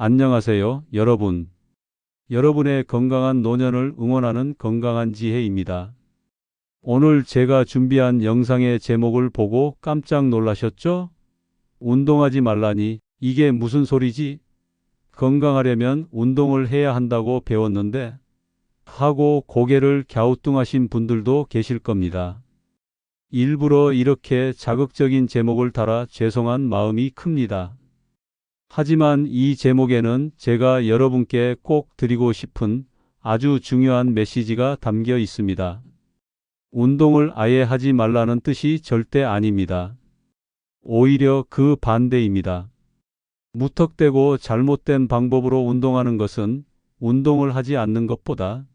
안녕하세요, 여러분. 여러분의 건강한 노년을 응원하는 건강한 지혜입니다. 오늘 제가 준비한 영상의 제목을 보고 깜짝 놀라셨죠? 운동하지 말라니 이게 무슨 소리지? 건강하려면 운동을 해야 한다고 배웠는데 하고 고개를 갸우뚱하신 분들도 계실 겁니다. 일부러 이렇게 자극적인 제목을 달아 죄송한 마음이 큽니다. 하지만 이 제목에는 제가 여러분께 꼭 드리고 싶은 아주 중요한 메시지가 담겨 있습니다. 운동을 아예 하지 말라는 뜻이 절대 아닙니다. 오히려 그 반대입니다. 무턱대고 잘못된 방법으로 운동하는 것은 운동을 하지 않는 것보다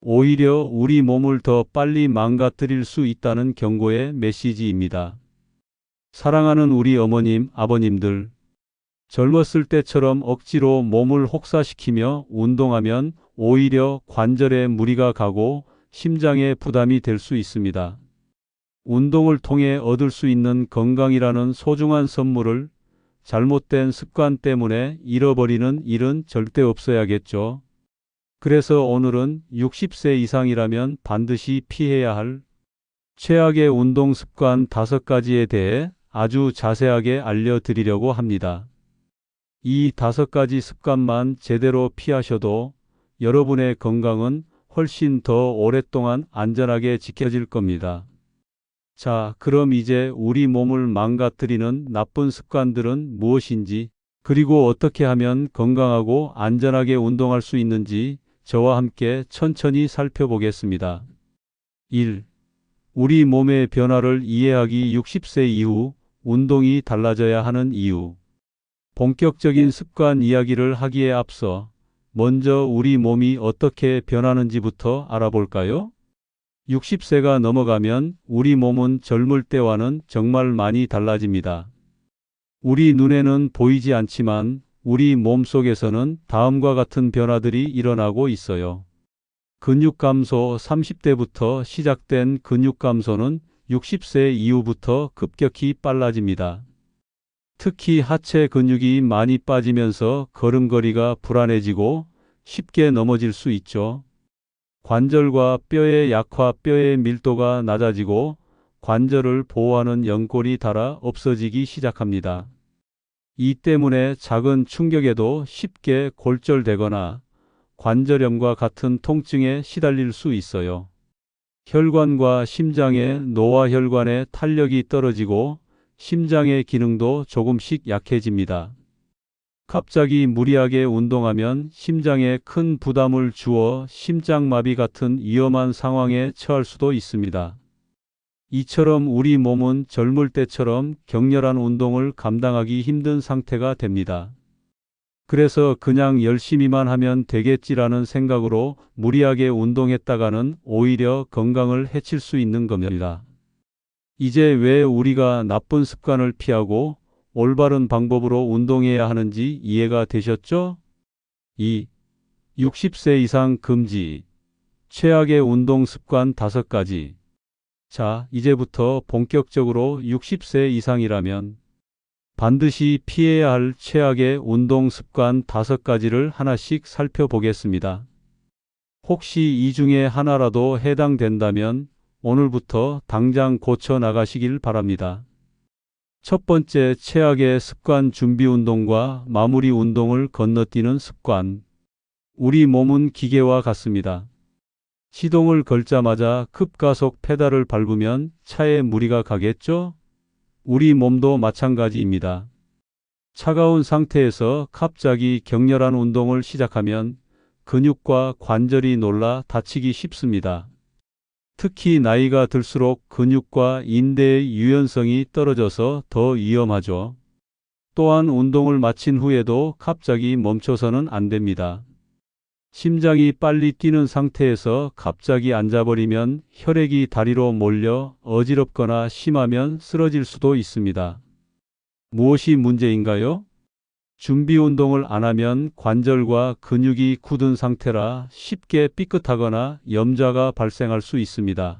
오히려 우리 몸을 더 빨리 망가뜨릴 수 있다는 경고의 메시지입니다. 사랑하는 우리 어머님, 아버님들, 젊었을 때처럼 억지로 몸을 혹사시키며 운동하면 오히려 관절에 무리가 가고 심장에 부담이 될 수 있습니다. 운동을 통해 얻을 수 있는 건강이라는 소중한 선물을 잘못된 습관 때문에 잃어버리는 일은 절대 없어야겠죠. 그래서 오늘은 60세 이상이라면 반드시 피해야 할 최악의 운동 습관 5가지에 대해 아주 자세하게 알려드리려고 합니다. 이 다섯 가지 습관만 제대로 피하셔도 여러분의 건강은 훨씬 더 오랫동안 안전하게 지켜질 겁니다. 자, 그럼 이제 우리 몸을 망가뜨리는 나쁜 습관들은 무엇인지, 그리고 어떻게 하면 건강하고 안전하게 운동할 수 있는지 저와 함께 천천히 살펴보겠습니다. 1. 우리 몸의 변화를 이해하기 60세 이후 운동이 달라져야 하는 이유. 본격적인 습관 이야기를 하기에 앞서 먼저 우리 몸이 어떻게 변하는지부터 알아볼까요? 60세가 넘어가면 우리 몸은 젊을 때와는 정말 많이 달라집니다. 우리 눈에는 보이지 않지만 우리 몸 속에서는 다음과 같은 변화들이 일어나고 있어요. 근육 감소 30대부터 시작된 근육 감소는 60세 이후부터 급격히 빨라집니다. 특히 하체 근육이 많이 빠지면서 걸음걸이가 불안해지고 쉽게 넘어질 수 있죠. 관절과 뼈의 약화, 뼈의 밀도가 낮아지고 관절을 보호하는 연골이 닳아 없어지기 시작합니다. 이 때문에 작은 충격에도 쉽게 골절되거나 관절염과 같은 통증에 시달릴 수 있어요. 혈관과 심장의 노화혈관의 탄력이 떨어지고 심장의 기능도 조금씩 약해집니다. 갑자기 무리하게 운동하면 심장에 큰 부담을 주어 심장마비 같은 위험한 상황에 처할 수도 있습니다. 이처럼 우리 몸은 젊을 때처럼 격렬한 운동을 감당하기 힘든 상태가 됩니다. 그래서 그냥 열심히만 하면 되겠지라는 생각으로 무리하게 운동했다가는 오히려 건강을 해칠 수 있는 겁니다. 이제 왜 우리가 나쁜 습관을 피하고 올바른 방법으로 운동해야 하는지 이해가 되셨죠? 2. 60세 이상 금지. 최악의 운동 습관 5가지. 자, 이제부터 본격적으로 60세 이상이라면 반드시 피해야 할 최악의 운동 습관 5가지를 하나씩 살펴보겠습니다. 혹시 이 중에 하나라도 해당된다면 오늘부터 당장 고쳐 나가시길 바랍니다. 첫 번째 최악의 습관 준비 운동과 마무리 운동을 건너뛰는 습관. 우리 몸은 기계와 같습니다. 시동을 걸자마자 급가속 페달을 밟으면 차에 무리가 가겠죠? 우리 몸도 마찬가지입니다. 차가운 상태에서 갑자기 격렬한 운동을 시작하면 근육과 관절이 놀라 다치기 쉽습니다. 특히 나이가 들수록 근육과 인대의 유연성이 떨어져서 더 위험하죠. 또한 운동을 마친 후에도 갑자기 멈춰서는 안 됩니다. 심장이 빨리 뛰는 상태에서 갑자기 앉아버리면 혈액이 다리로 몰려 어지럽거나 심하면 쓰러질 수도 있습니다. 무엇이 문제인가요? 준비 운동을 안 하면 관절과 근육이 굳은 상태라 쉽게 삐끗하거나 염자가 발생할 수 있습니다.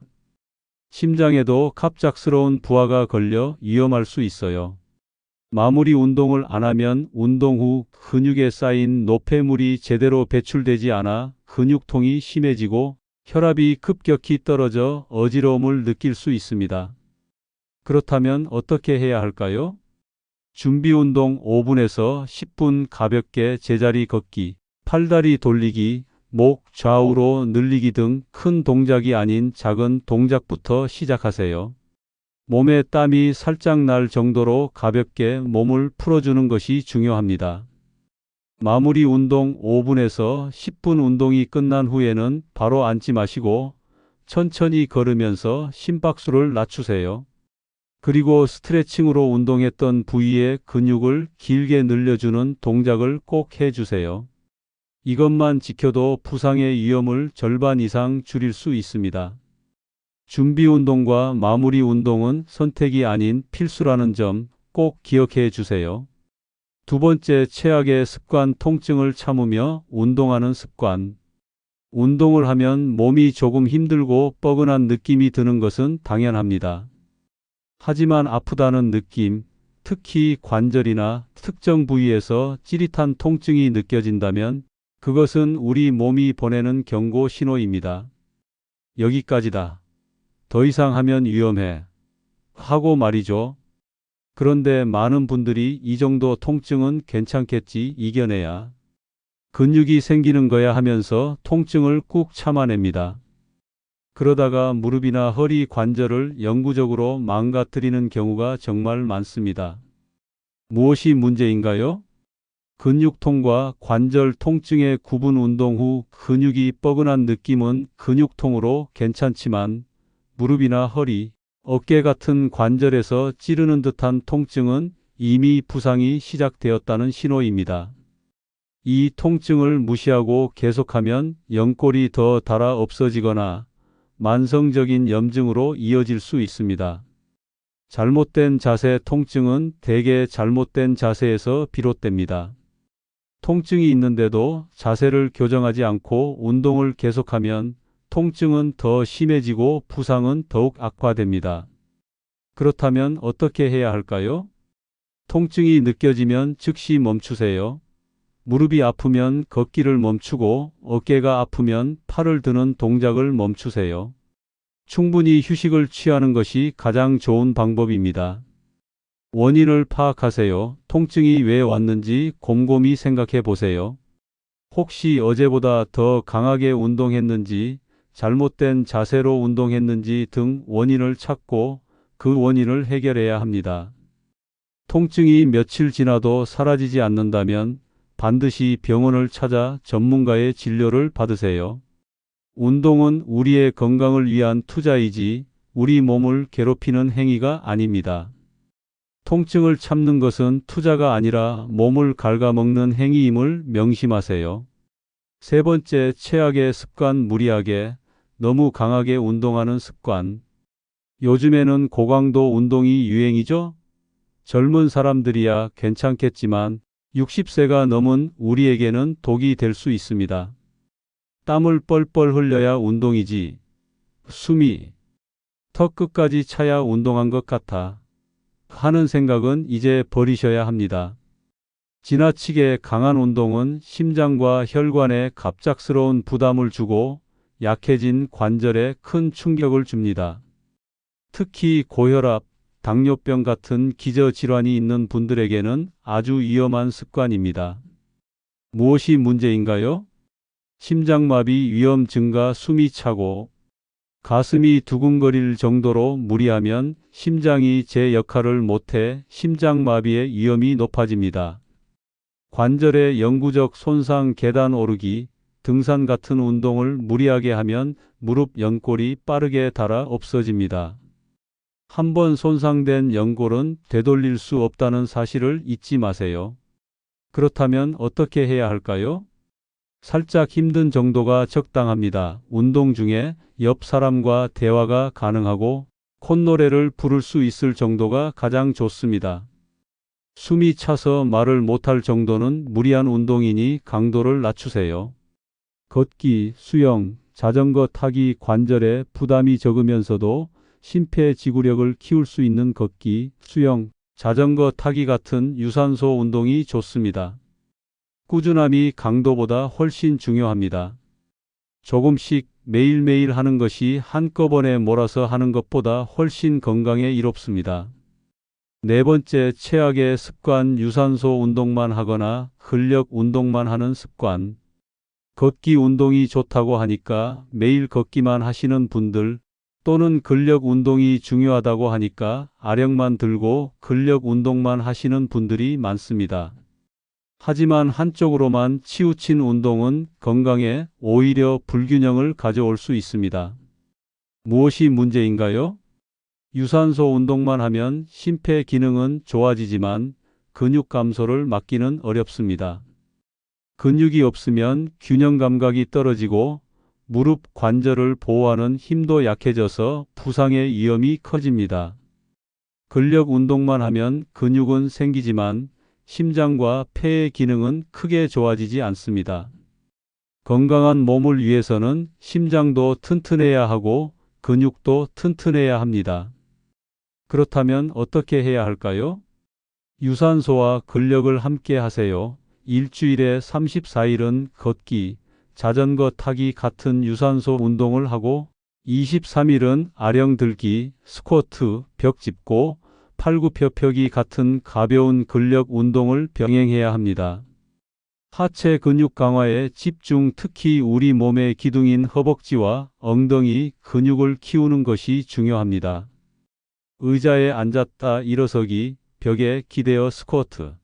심장에도 갑작스러운 부하가 걸려 위험할 수 있어요. 마무리 운동을 안 하면 운동 후 근육에 쌓인 노폐물이 제대로 배출되지 않아 근육통이 심해지고 혈압이 급격히 떨어져 어지러움을 느낄 수 있습니다. 그렇다면 어떻게 해야 할까요? 준비 운동 5분에서 10분 가볍게 제자리 걷기, 팔다리 돌리기, 목 좌우로 늘리기 등 큰 동작이 아닌 작은 동작부터 시작하세요. 몸에 땀이 살짝 날 정도로 가볍게 몸을 풀어주는 것이 중요합니다. 마무리 운동 5분에서 10분 운동이 끝난 후에는 바로 앉지 마시고 천천히 걸으면서 심박수를 낮추세요. 그리고 스트레칭으로 운동했던 부위의 근육을 길게 늘려주는 동작을 꼭 해주세요. 이것만 지켜도 부상의 위험을 절반 이상 줄일 수 있습니다. 준비 운동과 마무리 운동은 선택이 아닌 필수라는 점 꼭 기억해 주세요. 두 번째 최악의 습관 통증을 참으며 운동하는 습관. 운동을 하면 몸이 조금 힘들고 뻐근한 느낌이 드는 것은 당연합니다. 하지만 아프다는 느낌, 특히 관절이나 특정 부위에서 찌릿한 통증이 느껴진다면 그것은 우리 몸이 보내는 경고 신호입니다. 여기까지다. 더 이상 하면 위험해. 하고 말이죠. 그런데 많은 분들이 이 정도 통증은 괜찮겠지 이겨내야. 근육이 생기는 거야 하면서 통증을 꾹 참아냅니다. 그러다가 무릎이나 허리 관절을 영구적으로 망가뜨리는 경우가 정말 많습니다. 무엇이 문제인가요? 근육통과 관절 통증의 구분 운동 후 근육이 뻐근한 느낌은 근육통으로 괜찮지만 무릎이나 허리, 어깨 같은 관절에서 찌르는 듯한 통증은 이미 부상이 시작되었다는 신호입니다. 이 통증을 무시하고 계속하면 연골이 더 닳아 없어지거나 만성적인 염증으로 이어질 수 있습니다. 잘못된 자세 통증은 대개 잘못된 자세에서 비롯됩니다. 통증이 있는데도 자세를 교정하지 않고 운동을 계속하면 통증은 더 심해지고 부상은 더욱 악화됩니다. 그렇다면 어떻게 해야 할까요? 통증이 느껴지면 즉시 멈추세요. 무릎이 아프면 걷기를 멈추고 어깨가 아프면 팔을 드는 동작을 멈추세요. 충분히 휴식을 취하는 것이 가장 좋은 방법입니다. 원인을 파악하세요. 통증이 왜 왔는지 곰곰이 생각해 보세요. 혹시 어제보다 더 강하게 운동했는지, 잘못된 자세로 운동했는지 등 원인을 찾고 그 원인을 해결해야 합니다. 통증이 며칠 지나도 사라지지 않는다면 반드시 병원을 찾아 전문가의 진료를 받으세요. 운동은 우리의 건강을 위한 투자이지 우리 몸을 괴롭히는 행위가 아닙니다. 통증을 참는 것은 투자가 아니라 몸을 갉아먹는 행위임을 명심하세요. 세 번째, 최악의 습관 무리하게, 너무 강하게 운동하는 습관. 요즘에는 고강도 운동이 유행이죠? 젊은 사람들이야 괜찮겠지만 60세가 넘은 우리에게는 독이 될 수 있습니다. 땀을 뻘뻘 흘려야 운동이지. 숨이 턱 끝까지 차야 운동한 것 같아. 하는 생각은 이제 버리셔야 합니다. 지나치게 강한 운동은 심장과 혈관에 갑작스러운 부담을 주고 약해진 관절에 큰 충격을 줍니다. 특히 고혈압, 당뇨병 같은 기저질환이 있는 분들에게는 아주 위험한 습관입니다. 무엇이 문제인가요? 심장마비 위험 증가 숨이 차고 가슴이 두근거릴 정도로 무리하면 심장이 제 역할을 못해 심장마비의 위험이 높아집니다. 관절의 영구적 손상 계단 오르기, 등산 같은 운동을 무리하게 하면 무릎 연골이 빠르게 닳아 없어집니다. 한번 손상된 연골은 되돌릴 수 없다는 사실을 잊지 마세요. 그렇다면 어떻게 해야 할까요? 살짝 힘든 정도가 적당합니다. 운동 중에 옆 사람과 대화가 가능하고 콧노래를 부를 수 있을 정도가 가장 좋습니다. 숨이 차서 말을 못할 정도는 무리한 운동이니 강도를 낮추세요. 걷기, 수영, 자전거 타기 관절에 부담이 적으면서도 심폐지구력을 키울 수 있는 걷기, 수영, 자전거 타기 같은 유산소 운동이 좋습니다. 꾸준함이 강도보다 훨씬 중요합니다. 조금씩 매일매일 하는 것이 한꺼번에 몰아서 하는 것보다 훨씬 건강에 이롭습니다. 네 번째, 최악의 습관 유산소 운동만 하거나 근력 운동만 하는 습관. 걷기 운동이 좋다고 하니까 매일 걷기만 하시는 분들 또는 근력 운동이 중요하다고 하니까 아령만 들고 근력 운동만 하시는 분들이 많습니다. 하지만 한쪽으로만 치우친 운동은 건강에 오히려 불균형을 가져올 수 있습니다. 무엇이 문제인가요? 유산소 운동만 하면 심폐 기능은 좋아지지만 근육 감소를 막기는 어렵습니다. 근육이 없으면 균형 감각이 떨어지고 무릎 관절을 보호하는 힘도 약해져서 부상의 위험이 커집니다. 근력 운동만 하면 근육은 생기지만 심장과 폐의 기능은 크게 좋아지지 않습니다. 건강한 몸을 위해서는 심장도 튼튼해야 하고 근육도 튼튼해야 합니다. 그렇다면 어떻게 해야 할까요? 유산소와 근력을 함께 하세요. 일주일에 34일은 걷기, 자전거 타기 같은 유산소 운동을 하고 23일은 아령 들기, 스쿼트, 벽 짚고, 팔굽혀펴기 같은 가벼운 근력 운동을 병행해야 합니다. 하체 근육 강화에 집중 특히 우리 몸의 기둥인 허벅지와 엉덩이 근육을 키우는 것이 중요합니다. 의자에 앉았다 일어서기, 벽에 기대어 스쿼트,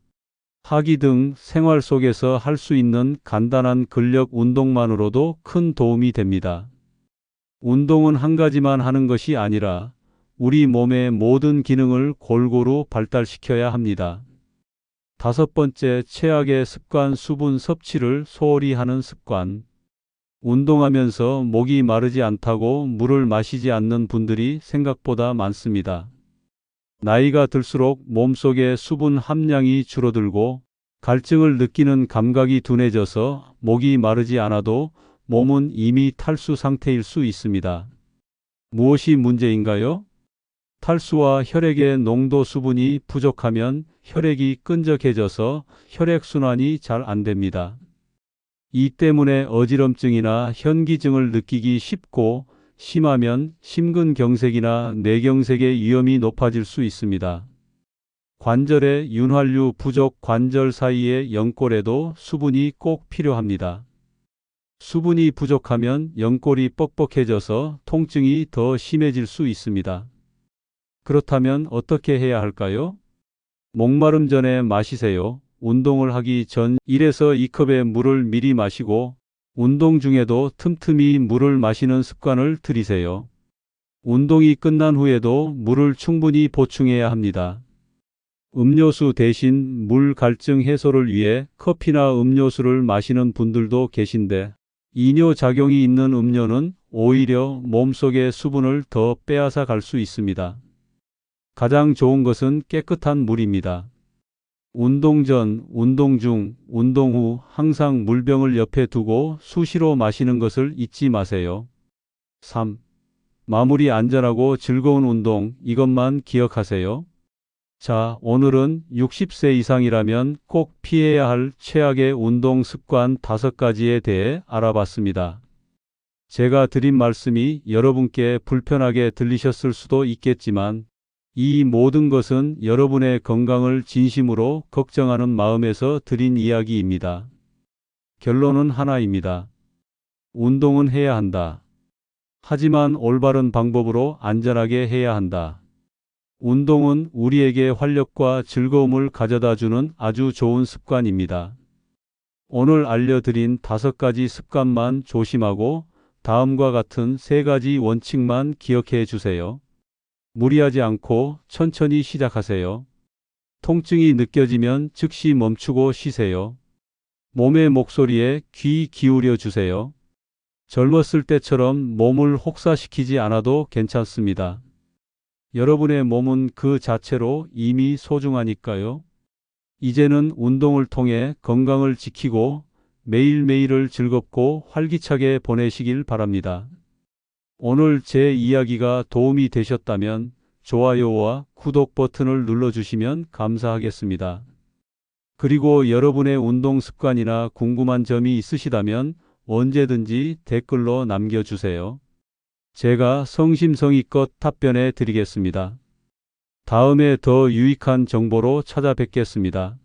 하기 등 생활 속에서 할 수 있는 간단한 근력 운동만으로도 큰 도움이 됩니다. 운동은 한 가지만 하는 것이 아니라 우리 몸의 모든 기능을 골고루 발달시켜야 합니다. 다섯 번째, 최악의 습관 수분 섭취를 소홀히 하는 습관. 운동하면서 목이 마르지 않다고 물을 마시지 않는 분들이 생각보다 많습니다. 나이가 들수록 몸속의 수분 함량이 줄어들고 갈증을 느끼는 감각이 둔해져서 목이 마르지 않아도 몸은 이미 탈수 상태일 수 있습니다. 무엇이 문제인가요? 탈수와 혈액의 농도 수분이 부족하면 혈액이 끈적해져서 혈액순환이 잘 안 됩니다. 이 때문에 어지럼증이나 현기증을 느끼기 쉽고 심하면 심근경색이나 뇌경색의 위험이 높아질 수 있습니다. 관절의 윤활유 부족 관절 사이의 연골에도 수분이 꼭 필요합니다. 수분이 부족하면 연골이 뻑뻑해져서 통증이 더 심해질 수 있습니다. 그렇다면 어떻게 해야 할까요? 목마름 전에 마시세요. 운동을 하기 전 1에서 2컵의 물을 미리 마시고 운동 중에도 틈틈이 물을 마시는 습관을 들이세요. 운동이 끝난 후에도 물을 충분히 보충해야 합니다. 음료수 대신 물 갈증 해소를 위해 커피나 음료수를 마시는 분들도 계신데 이뇨 작용이 있는 음료는 오히려 몸속의 수분을 더 빼앗아 갈 수 있습니다. 가장 좋은 것은 깨끗한 물입니다. 운동 전, 운동 중, 운동 후 항상 물병을 옆에 두고 수시로 마시는 것을 잊지 마세요. 3. 마무리 안전하고 즐거운 운동, 이것만 기억하세요. 자, 오늘은 60세 이상이라면 꼭 피해야 할 최악의 운동 습관 5가지에 대해 알아봤습니다. 제가 드린 말씀이 여러분께 불편하게 들리셨을 수도 있겠지만 이 모든 것은 여러분의 건강을 진심으로 걱정하는 마음에서 드린 이야기입니다. 결론은 하나입니다. 운동은 해야 한다. 하지만 올바른 방법으로 안전하게 해야 한다. 운동은 우리에게 활력과 즐거움을 가져다 주는 아주 좋은 습관입니다. 오늘 알려드린 다섯 가지 습관만 조심하고 다음과 같은 세 가지 원칙만 기억해 주세요. 무리하지 않고 천천히 시작하세요. 통증이 느껴지면 즉시 멈추고 쉬세요. 몸의 목소리에 귀 기울여 주세요. 젊었을 때처럼 몸을 혹사시키지 않아도 괜찮습니다. 여러분의 몸은 그 자체로 이미 소중하니까요. 이제는 운동을 통해 건강을 지키고 매일매일을 즐겁고 활기차게 보내시길 바랍니다. 오늘 제 이야기가 도움이 되셨다면 좋아요와 구독 버튼을 눌러주시면 감사하겠습니다. 그리고 여러분의 운동 습관이나 궁금한 점이 있으시다면 언제든지 댓글로 남겨주세요. 제가 성심성의껏 답변해 드리겠습니다. 다음에 더 유익한 정보로 찾아뵙겠습니다.